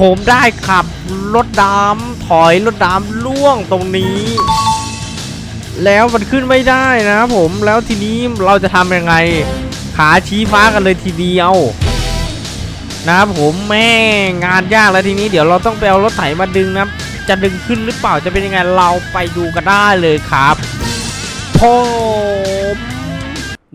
ผมได้ขับรถดำถอยรถดำล่วงตรงนี้ แล้วมันขึ้นไม่ได้นะครับผมแล้วทีนี้เราจะทำยังไง ขาชี้ฟ้ากันเลยทีเดียวนะครับผมแม่งงานยากแล้วทีนี้เดี๋ยวเราต้องไปเอารถไถมาดึงนะจะดึงขึ้นหรือเปล่าจะเป็นยังไงเราไปดูกันได้เลยครับผม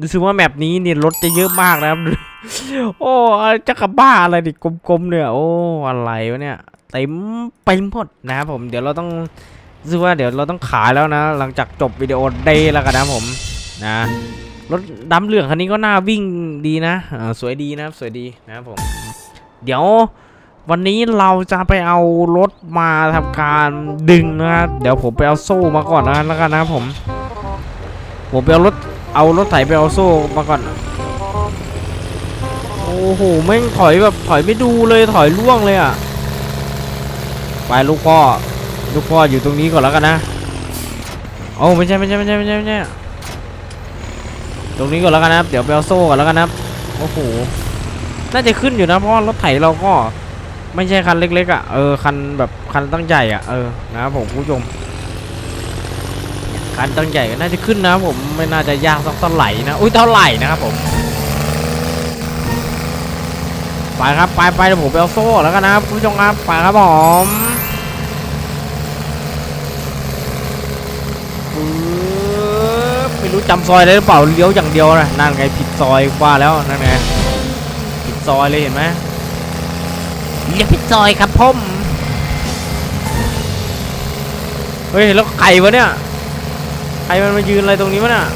รู้สึกว่าแมปนี้เนี่ยรถจะเยอะมากนะครับ โอ้จะกระบ้าอะไรดิกลมๆเนี่ย โอ้อะไรวะเนี่ยเต็มไปหมดนะครับผมเดี๋ยวเราต้องรู้สึกว่าเดี๋ยวเราต้องขายแล้วนะ หลังจากจบวิดีโอเดย์แล้วกันนะผมนะรถดำเหลืองคันนี้ก็น่าวิ่งดีนะสวยดีนะครับสวยดีนะครับผมเดี๋ยววันนี้เราจะไปเอารถมาทำการดึงนะครับเดี๋ยวผมไปเอาโซ่มาก่อนนะแล้วกันนะครับผม ผมไปเอารถ เอารถไถไปเอาโซ่มาก่อน โอ้โหแม่งถอยแบบถอยไม่ดูเลยถอยล่วงเลยอะ ไปลูกพ่อ ลูกพ่ออยู่ตรงนี้ก่อนแล้วกันนะโอ้ไม่ใช่ไม่ใช่ไม่ใช่ไม่ใช่ไม่ใช่ตรงนี้ก่อนแล้วกันนะครับ เดี๋ยวไปเอาโซ่ก่อนแล้วกันนะครับ โอ้โห น่าจะขึ้นอยู่นะเพราะรถไถเราก็ ไม่ใช่คันเล็กๆอะ เออคันแบบคันตั้งใหญ่อะ เออนะครับผมผู้ชม คันตั้งใหญ่ก็น่าจะขึ้นนะครับผมไม่น่าจะยากสักเท่าไหร่นะอุ้ยเท่าไหร่นะครับผมไปครับไปไปเดี๋ยวผมไปเอาโซ่แล้วกันนะครับคุณผู้ชมครับไปครับผมไม่รู้จำซอยได้หรือเปล่าเลี้ยวอย่างเดียวนะนั่นไงผิดซอยว่าแล้วนั่นไงผิดซอยเลยเห็นไหมเรียกผิดซอยครับผมเฮ้ยแล้วใครวะเนี่ย รมันมายืนอะไรตรงนี้วะเนี่ย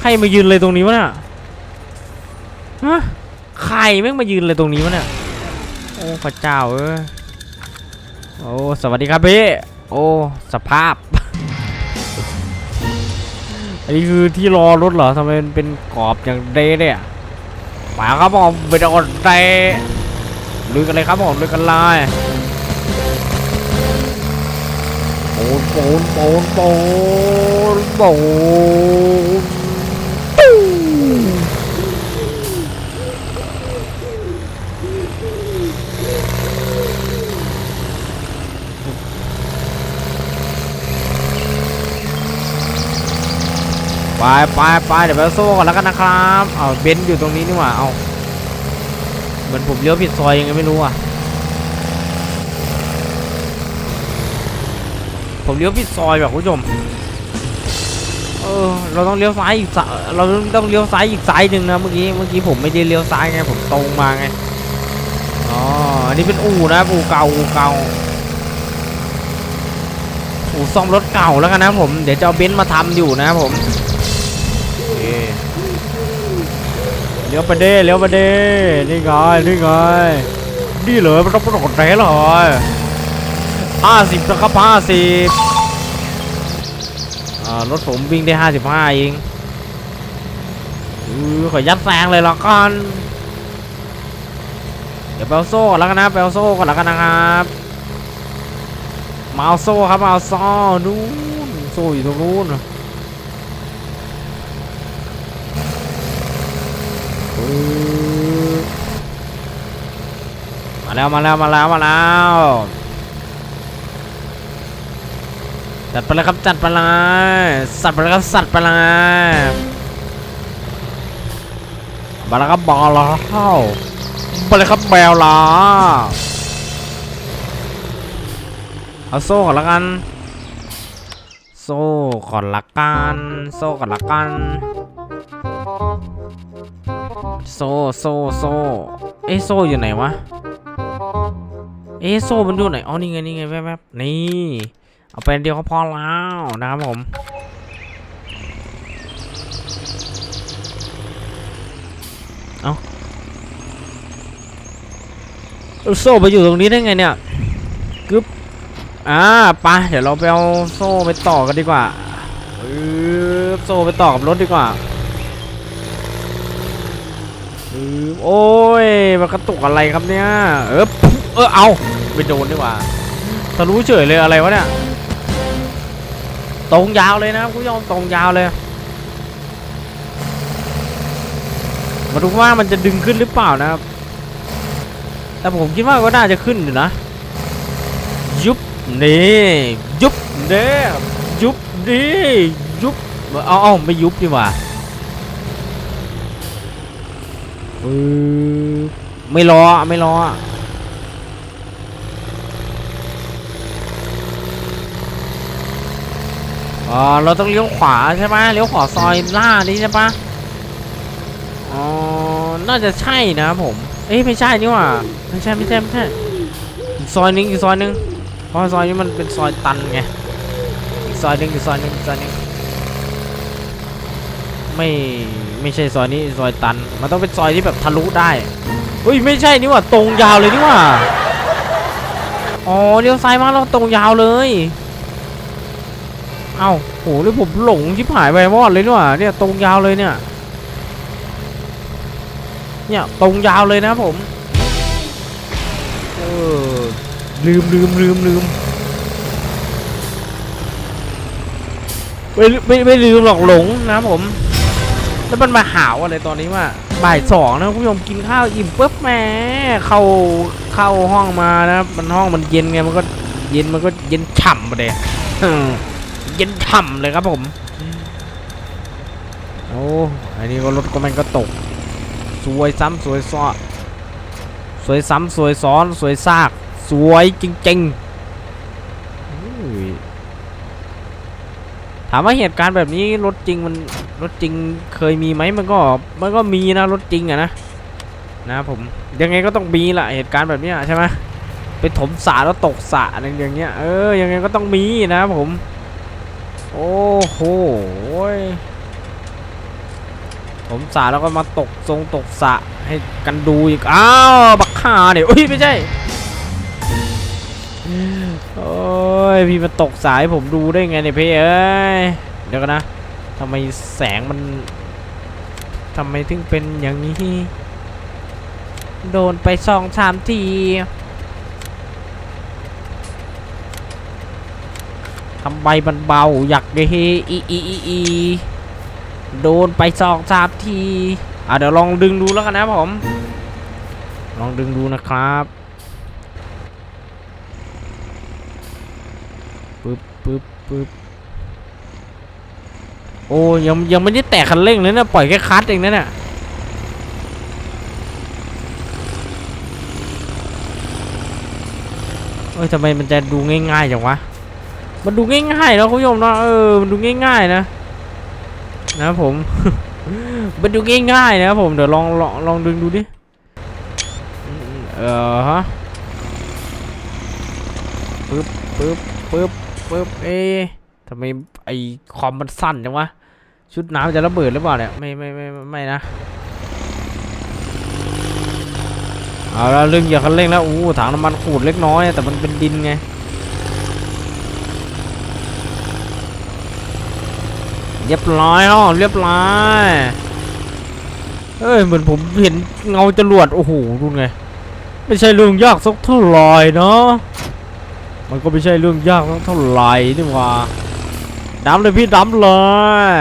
ใครมายืนอะไรตรงนี้วะเนี่ยฮะใครแม่งมายืนอะไรตรงนี้วะเนี่ยโอ้พระเจ้าเอ้ยโอ้สวัสดีครับพี่โอ้สภาพอันนี้คือที่รอรถเหรอทำไมมันเป็นกรอบอย่างเดเนี่ยมาครับผมไปโดนเตะลุยกันเลยครับผมลุยกันเลย ปูนปูนปูนปูนปูนตู้ไปไปไปเดี๋ยวไปโซ่ก่อนแล้วกันนะครับ เอาเบนซ์อยู่ตรงนี้นี่หว่า เอา เหมือนผมเลี้ยวผิดซอยยังไงไม่รู้อะ ผมเลี้ยวผิดซอยแบบคุณผู้ชมเออเราต้องเลี้ยวซ้ายอีกสายเราต้องเลี้ยวซ้ายอีกสายหนึ่งนะเมื่อกี้เมื่อกี้ผมไม่ได้เลี้ยวซ้ายไงผมตรงมาไงอ๋ออันนี้เป็นอู่นะอู่เก่าอู่เก่าอู่ซ่อมรถเก่าแล้วกันนะผมเดี๋ยวจะเอาเบนซ์มาทำอยู่นะผมเลี้ยวไปเด้เลี้ยวไปเด้นี่ไงนี่ไงนี่เลยมันต้องเป็นของแท้เลย ห้าสิบนะครับห้าสิบรถผมวิ่งได้ห้าสิบห้าเองอือขอยัดแซงเลยละกันเดี๋ยวไปเอาโซ่ก่อนแล้วกันนะไปเอาโซ่ก่อนแล้วกันนะครับมาเอาโซ่ครับมาเอาโซ่นู่นโซ่อยู่ตรงนู้นมาแล้วมาแล้วมาแล้วมาแล้ว จัดไปเลยครับจัดไปเลยสัตว์ไปเลยครับสัตว์ไปเลยมาแล้วครับบอลแล้วไปเลยครับแมวล่ะเอาโซ่ก่อนละกัน โซ่ก่อนละกันโซ่ก่อนละกันโซ่โซ่โซ่เอโซ่อยู่ไหนวะเอโซ่มันอยู่ไหนอ๋อนี่ไงนี่ไงแวบๆนี่ เอาไปอันเดียวก็พอแล้วนะครับผมเอาเอาโซ่ไปอยู่ตรงนี้ได้ไงเนี่ยกึบอ่าไปเดี๋ยวเราไปเอาโซ่ไปต่อกันดีกว่าเออโซ่ไปต่อกับรถดีกว่าโอ้ยมันกระตุกอะไรครับเนี่ย เออเออเอาไปโดนดีกว่าทะลุเฉยเลยอะไรวะเนี่ย ตรงยาวเลยนะครับคุณผู้ชมตรงยาวเลย มาดูว่ามันจะดึงขึ้นหรือเปล่านะครับ แต่ผมคิดว่าก็น่าจะขึ้นอยู่นะ ยุบนี่ยุบเด้ยุบดียุบเอาเอาไม่ยุบดีกว่าไม่รอไม่รอ อ๋อเราต้องเลี้ยวขวาใช่ไหมเลี้ยวขวาซอยล่านี้ใช่ปะอ๋อน่าจะใช่นะครับผม เอ้ยไม่ใช่นี่หว่าไม่ใช่ไม่ใช่ไม่ใช่อีกซอยนึงอีกซอยนึงเพราะซอยนี้มันเป็นซอยตันไงอีกซอยนึงอีกซอยนึงอีกซอยนึงไม่ไม่ใช่ซอยนี้ซอยตัน มันต้องเป็นซอยที่แบบทะลุได้เฮ้ยไม่ใช่นี่หว่าตรงยาวเลยนี่หว่าอ๋อเลี้ยวซ้ายมาแล้วตรงยาวเลย เอ้าโหนี่ผมหลงชิบหายไปวอดเลยนี่หว่าเนี่ยตรงยาวเลยเนี่ย เนี่ยตรงยาวเลยนะผมเออลืมลืมลืมลืมไม่ไม่ไม่ลืมหรอกหลงนะผม แล้วมันมาหาวอะไรตอนนี้ว่าบ่ายสองนะคุณผู้ชมกินข้าวอิ่มปุ๊บแหมเข้าเข้าห้องมานะมันห้องมันเย็นไงมันก็เย็นมันก็เย็นฉ่ำไปเลย เย็นฉ่ำเลยครับผม โอ้อันนี้ก็รถก็มันก็ตก สวยซ้ำสวยซ้อนสวยซ้ำสวยซ้อนสวยซาก สวยจริงๆถามว่าเหตุการณ์แบบนี้รถจริงมันรถจริงเคยมีไหมมันก็มันก็มีนะรถจริงอะนะนะผมยังไงก็ต้องมีละเหตุการณ์แบบนี้ใช่ไหมไปถมสระแล้วตกสระอะไรอย่างเงี้ยเออยังไงก็ต้องมีนะครับผม โอ้โหผมสาแล้วก็มาตกทรงตกสะให้กันดูอีก อ้าว บักข่าเนี่ยอุ้ย ไม่ใช่ โอ้ย พี่มาตกสายผมดูได้ไงเนี่ยพี่เอ้ย เดี๋ยวกันนะทำไมแสงมันทำไมถึงเป็นอย่างนี้ โดนไปสองสามทีำใบมันเบาอยากเดเฮอีอีอีอีโดนไปสองสามทีอะเดี๋ยวลองดึงดูแล้วกันนะผม ลองดึงดูนะครับปึ๊บปึ๊บปึ๊บโอ้ยังยังไม่ได้แตะคันเร่งเลยนะปล่อยแค่คลัตช์เองนะเนี่ยเอ้ยทำไมมันจะดูง่ายๆจังวะ มันดูง่ายๆนะคุณผู้ชมนะเออมันดูง่ายๆนะ นะผม มันดูง่ายๆนะครับผมเดี๋ยวลองลองลองดึงดูดิเออฮะปึ๊บปึ๊บปึ๊บปึ๊บเอ๊ทำไมไอคอมมันสั้นจังวะชุดน้ำจะระเบิดหรือเปล่าเนี่ยไม่ไม่ไม่ไม่ไม่นะเอาแล้วเรื่องเหยียบคันเร่งแล้วอู้ถังน้ำมันขูดเล็กน้อย แต่มันเป็นดินไง เรียบร้อยอ๋อเรียบร้อยเอ้ยเหมือนผมเห็นเงาจรวดโอ้โหดูไง ไม่ใช่เรื่องยากสักเท่าไหร่เนาะมันก็ไม่ใช่เรื่องยากสักเท่าไหร่นี่ว่าดำเลยพี่ดำเลย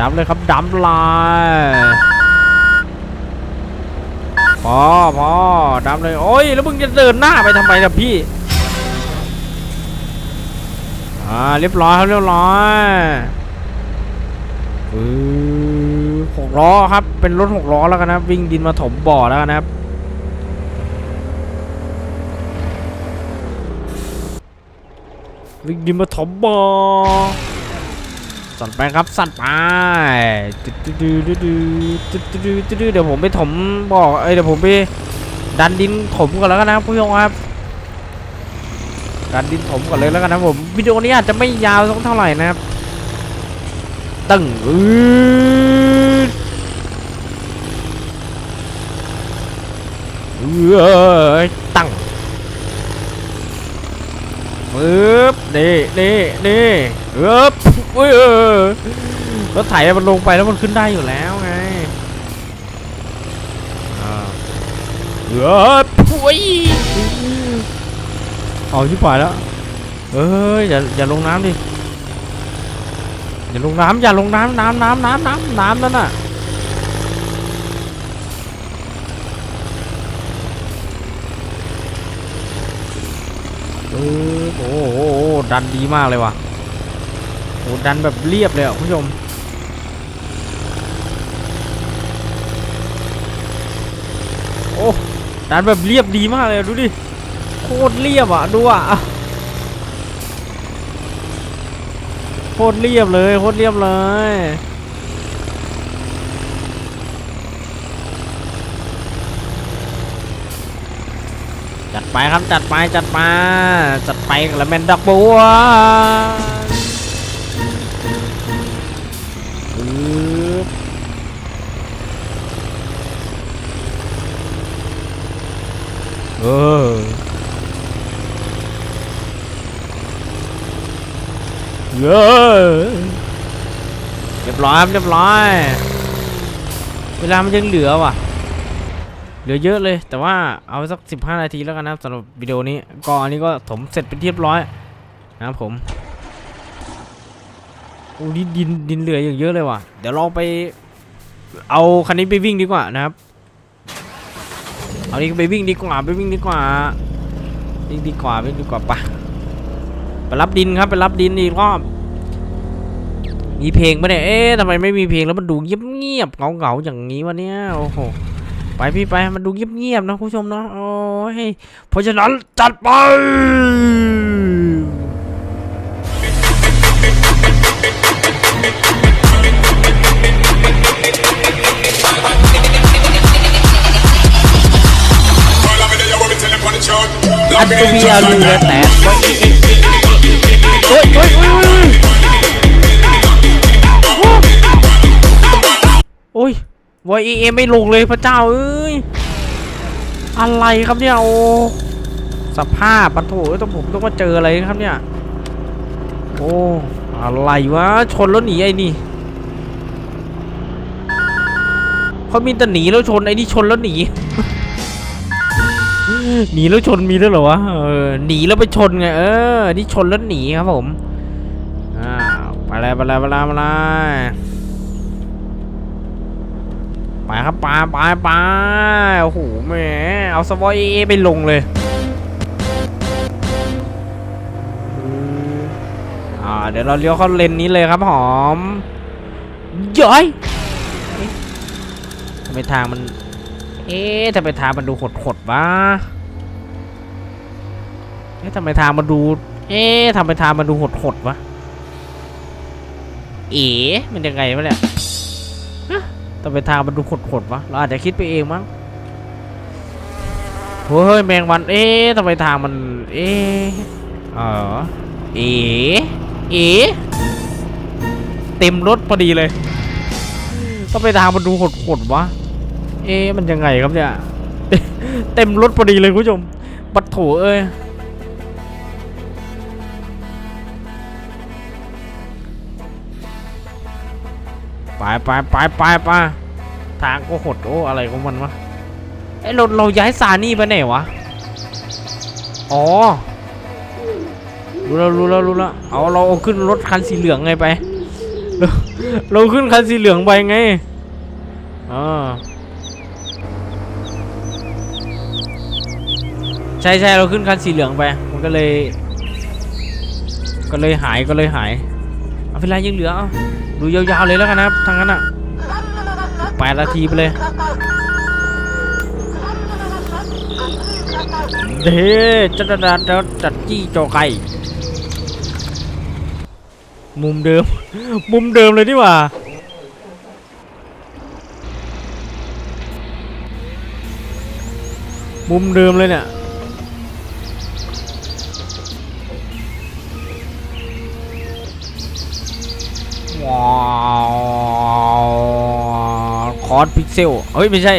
ดำเลยครับดำเลยพอพอดำเลยโอ้ยแล้วมึงจะเดินหน้าไปทำไมล่ะพี่ อ่าเรียบร้อยครับเรียบร้อยอือหกล้อครับ เป็นรถหกล้อแล้วกันนะ วิ่งดินมาถมบ่อแล้วกันนะครับวิ่งดินมาถมบ่อสั่นไปครับสั่นไปตึ๊ดตึ๊ดตึ๊ดูดูดูเดี๋ยวผมไปถมบ่อเอ้ยเดี๋ยวผมไปดันดินถมกันแล้วกันนะผู้ชมครับ การดินถมก่อนเลยแล้วกันนะผมวิดีโอนี้อาจจะไม่ยาวสักเท่าไหร่นะครับตึงอืเอ้ยตั้งปึ๊บนี่นี่นี่เอ๊บเอ้ยเออรถไถมันลงไปแล้วมันขึ้นได้อยู่แล้วไงอ่าเอ๊บปุ้ย เอาชิบหายแล้วเอ้ยอย่าอย่าลงน้ำดิอย่าลงน้ำอย่าลงน้ำน้ำน้ำน้ำน้ำน้ำนั่นน่ะเออโอ้โหดันดีมากเลยว่ะโอ้ดันแบบเรียบเลยอะคุณผู้ชมโอ้ดันแบบเรียบดีมากเลยดูดิ คตรเรียบอะดูอะโคตรเรียบเลยโคตรเรียบเลยจัดไปครับจัดไปจัดมาจัดไปกับละแมนดักบัวเออ เย้เรียบร้อยครับเรียบร้อย เวลามันยังเหลือว่ะ เหลือเยอะเลย แต่ว่าเอาสัก 15 นาทีแล้วกันนะครับสำหรับวิดีโอนี้ก็อันนี้ก็ถมเสร็จเป็นเรียบร้อยนะครับผมโอ้ดินดินดินเหลืออย่างเยอะเลยว่ะ เดี๋ยวเราไป เอาคันนี้ไปวิ่งดีกว่านะครับ เอานี้ไปวิ่งดีกว่าไปวิ่งดีกว่าวิ่งดีกว่าวิ่งดีกว่าปะ ไปรับดินครับไปรับดินอีกรอบมีเพลงปะเนี่ยเอ๊ะทำไมไม่มีเพลงแล้วมันดูเงียบๆเหงาๆอย่างนี้วะเนี่ยโอ้โหไปพี่ไปมันดูเงียบๆนะคุณผู้ชมเนาะโอ้ยเพราะฉะนั้นจัดไปอันตุเบียเรือแต อ้ยวายเอไม่ลงเลยพระเจ้าเอ้ย อะไรครับเนี่ยโอ้สภาพปันโถเอ้ต้องผมต้องมาเจออะไรครับเนี่ย โอ้อะไรวะชนแล้วหนีไอ้นี่เขามีแต่หนีแล้วชนไอ้นี่ชนแล้วหนีหนีแล้วชนมีด้วยเหรอวะเออหนีแล้วไปชนไงเออนี่ชนแล้วหนีครับผมอ่าไปเลยไปเลยไปเลยไปเลย ไปครับไปไปไปโอ้โหแหมเอาสวอยเอไปลงเลยอ่าเดี๋ยวเราเลี้ยวเข้าเลนนี้เลยครับหอมย้อยเอ๊ะทำไมทางมัน เอ๊ะทำไมทางมันดูขดๆวะเอ๊ะทำไมทางมันดู เอ๊ะทำไมทางมันดูหดๆวะเอ๋มันยังไงวะเนี่ย ฮะทำไมทางมันดูขดๆวะเราอาจจะคิดไปเองมั้งเฮ้ยแมงวันเอ๊ะทำไมทางมันเอ๊ะเออเอ๋เอ๋เต็มรถพอดีเลยทำไมทางมันดูหดๆวะเอ๊ะมันยังไงครับเนี่ยเต็มรถพอดีเลยคุณผู้ชมปัดโถเอ้ย ไปไปไปไปไปทางก็หดโอ้อะไรของมันวะไอ้ยเราเราย้ายซานี่ไปไหนวะ อ๋อ รู้แล้วรู้แล้วรู้แล้วเอาเราเอาขึ้นรถคันสีเหลืองไงไป เราเราขึ้นคันสีเหลืองไปไงอ่าใช่ใช่เราขึ้นคันสีเหลืองไป มันก็เลย ก็เลยหายก็เลยหาย เวลายังเหลือเอาดูยาวๆเลยแล้วกันนะครับทางนั้นอะแปดนาทีไปเลยเด้จัดจัดจัดจัดจี้โจไก่มุมเดิม มุมเดิมเลยนี่ว่ามุมเดิมเลยเนี่ย คอร์สพิกเซล เฮ้ย ไม่ใช่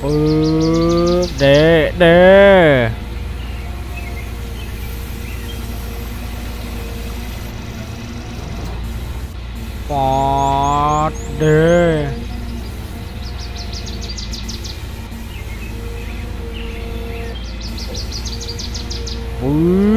ปึ๊บเดเดฟอร์ดเดปึ๊บ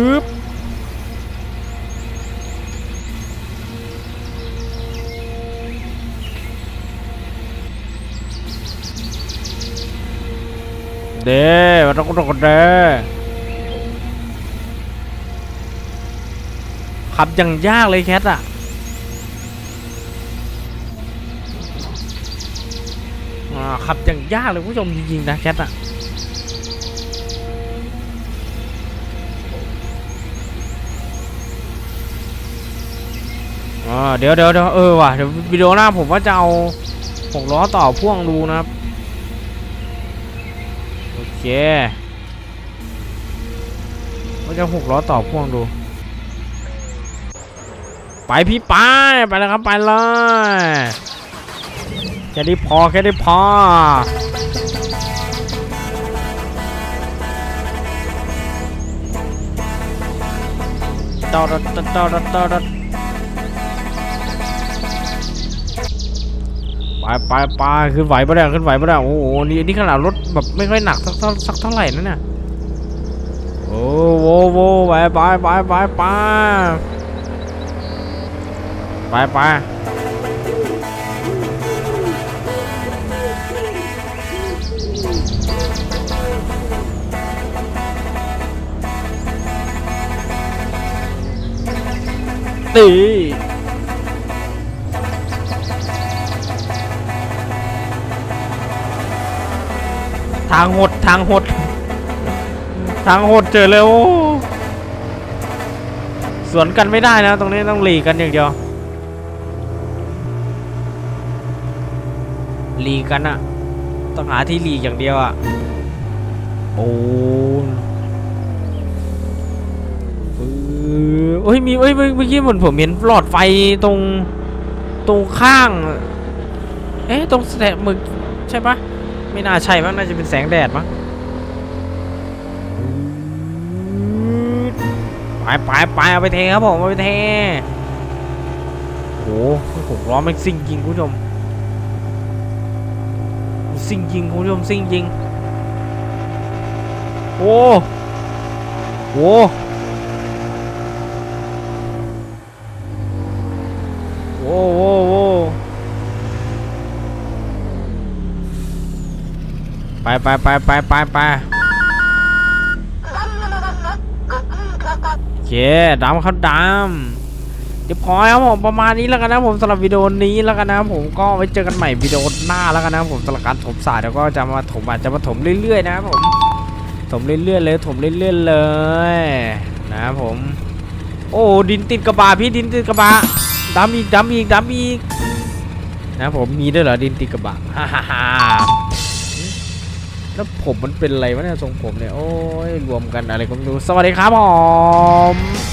เด้มันต้องกดเด้ขับอย่างยากเลยแคทอะอ่าขับอย่างยากเลยคุณผู้ชมจริงๆนะแคทอะอ่าเดี๋ยวเดี๋ยวเดี๋ยวเออว่ะเดี๋ยววิดีโอหน้าผมว่าจะเอาหกล้อต่อพ่วงดูนะครับ เคว่าจะหกล้อต่อพ่วงดู ไปพี่ไปไปแล้วครับไปเลยแค่นี้พอแค่นี้พอต่อต่อต่อต่อต่อต่ ไปไปไปขึ้นไหวปะเนี่ยขึ้นไหวปะเนี่ยโอ้โหนี่นี่ขนาดรถแบบไม่ค่อยหนักสักสักเท่าไหร่นะเนี่ยโอ้โหโว้ไปไปไปไปไปไปไปตี ทางหดทางหด ทางหดเจอเลยโอ้สวนกันไม่ได้นะ ตรงนี้ต้องหลีกกันอย่างเดียวหลีกกันอะต้องหาที่หลีกอย่างเดียวอะโอ้ปื้อโอ้ยมีเอ้ยเมื่อกี้เหมือนผมเห็นหลอดไฟตรงตรงข้าง เอ๊ะตรงแสงหมึกใช่ปะ ไม่น่าใช่มั้งน่าจะเป็นแสงแดดมั้งไปไปไปเอาไปเทครับผมเอาไปเทโอ้โหหกล้อมันซิ่งจริงคุณผู้ชมซิ่งจริงคุณผู้ชมซิ่งจริงโอ้โห ไปไปไปไปไปไปโอเคดำครับดำเดี๋ยวพอครับผมประมาณนี้แล้วกันนะผมสำหรับวิดีโอนี้แล้วกันนะผมก็ไว้เจอกันใหม่วิดีโอหน้าแล้วกันนะผมสำหรับการถมสายเดี๋ยวก็จะมาถมอาจจะมาถมเรื่อยๆนะผมถมเรื่อยๆเลยถมเรื่อยๆเลยนะครับผม โอ้ดินติดกระบะพี่ดินติดกระบะดำอีกดำอีกดำอีกนะครับผมมีด้วยเหรอดินติดกระบะฮ่าฮ่า แล้วผมมันเป็นอะไรวะเนี่ยทรงผมเนี่ย โอ้ยรวมกันอะไรก็ไม่รู้ สวัสดีครับผม